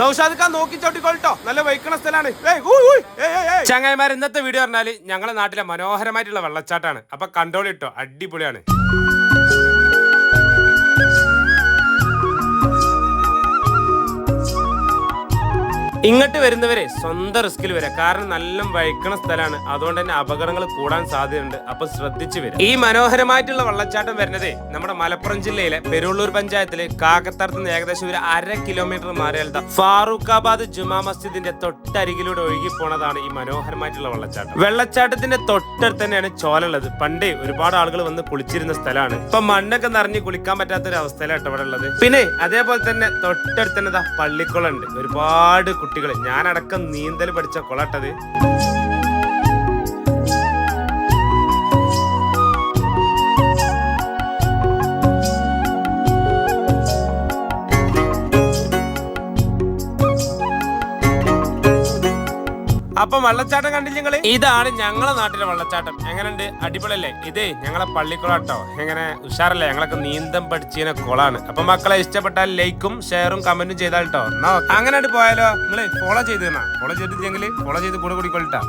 നൗഷാദിക്കാൻ നോക്കി ചവിട്ടിക്കോട്ടോ നല്ല വൈക്കണ സ്ഥലമാണ് ചങ്ങായിമാർ ഇന്നത്തെ വീഡിയോ പറഞ്ഞാൽ ഞങ്ങളെ നാട്ടിലെ മനോഹരമായിട്ടുള്ള വെള്ളച്ചാട്ടാണ്. അപ്പൊ കണ്ടോളിട്ടോ അടിപൊളിയാണ്. ഇങ്ങോട്ട് വരുന്നവരെ സ്വന്തം റിസ്കിൽ വരാം. കാരണം നല്ല വഴിക്കണ സ്ഥലമാണ് അതുകൊണ്ട് തന്നെ അപകടങ്ങൾ കൂടാൻ സാധ്യതയുണ്ട്. അപ്പൊ ശ്രദ്ധിച്ചു വരാം. ഈ മനോഹരമായിട്ടുള്ള വെള്ളച്ചാട്ടം വരുന്നത് നമ്മുടെ മലപ്പുറം ജില്ലയിലെ പെരുള്ളൂർ പഞ്ചായത്തിലെ കാക്കത്തടത്ത് നിന്ന് ഏകദേശം ഒരു അര കിലോമീറ്റർ മാറിയാലും ഫാറൂഖാബാദ് ജുമാ മസ്ജിദിന്റെ തൊട്ടരികിലൂടെ ഒഴുകി പോണതാണ് ഈ മനോഹരമായിട്ടുള്ള വെള്ളച്ചാട്ടം. വെള്ളച്ചാട്ടത്തിന്റെ തൊട്ടടുത്ത് തന്നെയാണ് ചോലുള്ളത് പണ്ടേ ഒരുപാട് ആളുകൾ വന്ന് കുളിച്ചിരുന്ന സ്ഥലമാണ് ഇപ്പൊ മണ്ണൊക്കെ നിറഞ്ഞ് കുളിക്കാൻ പറ്റാത്ത ഒരു അവസ്ഥയിലാണ് ഇവിടെ ഉള്ളത്. പിന്നെ അതേപോലെ തന്നെ തൊട്ടടുത്ത് തന്നെ പള്ളിക്കുളം ഉണ്ട്. ഒരുപാട് കുട്ടികൾ ഞാനടക്കം നീന്തൽ പഠിച്ച കുളട്ടത്. അപ്പൊ വള്ളച്ചാട്ടം കണ്ടില്ലേ ഇതാണ് ഞങ്ങളെ നാട്ടിലെ വള്ളച്ചാട്ടം. എങ്ങനെയുണ്ട്? അടിപൊളിയല്ലേ? ഇതേ ഞങ്ങളെ പള്ളിക്കുളാട്ടോ. എങ്ങനെ ഉഷാറല്ലേ? ഞങ്ങളൊക്കെ നീന്തം പഠിച്ചതിനെ കുളാണ്. അപ്പൊ മക്കളെ ഇഷ്ടപ്പെട്ടാൽ ലൈക്കും ഷെയറും കമന്റും ചെയ്താൽ കേട്ടോ അങ്ങനെ പോയാലോ? നിങ്ങൾ ഫോളോ ചെയ്ത് ഫോളോ ചെയ്തില്ലെങ്കിൽ ഫോളോ ചെയ്ത് കൂടെ കൂടിക്കൊള്ളിട്ടാ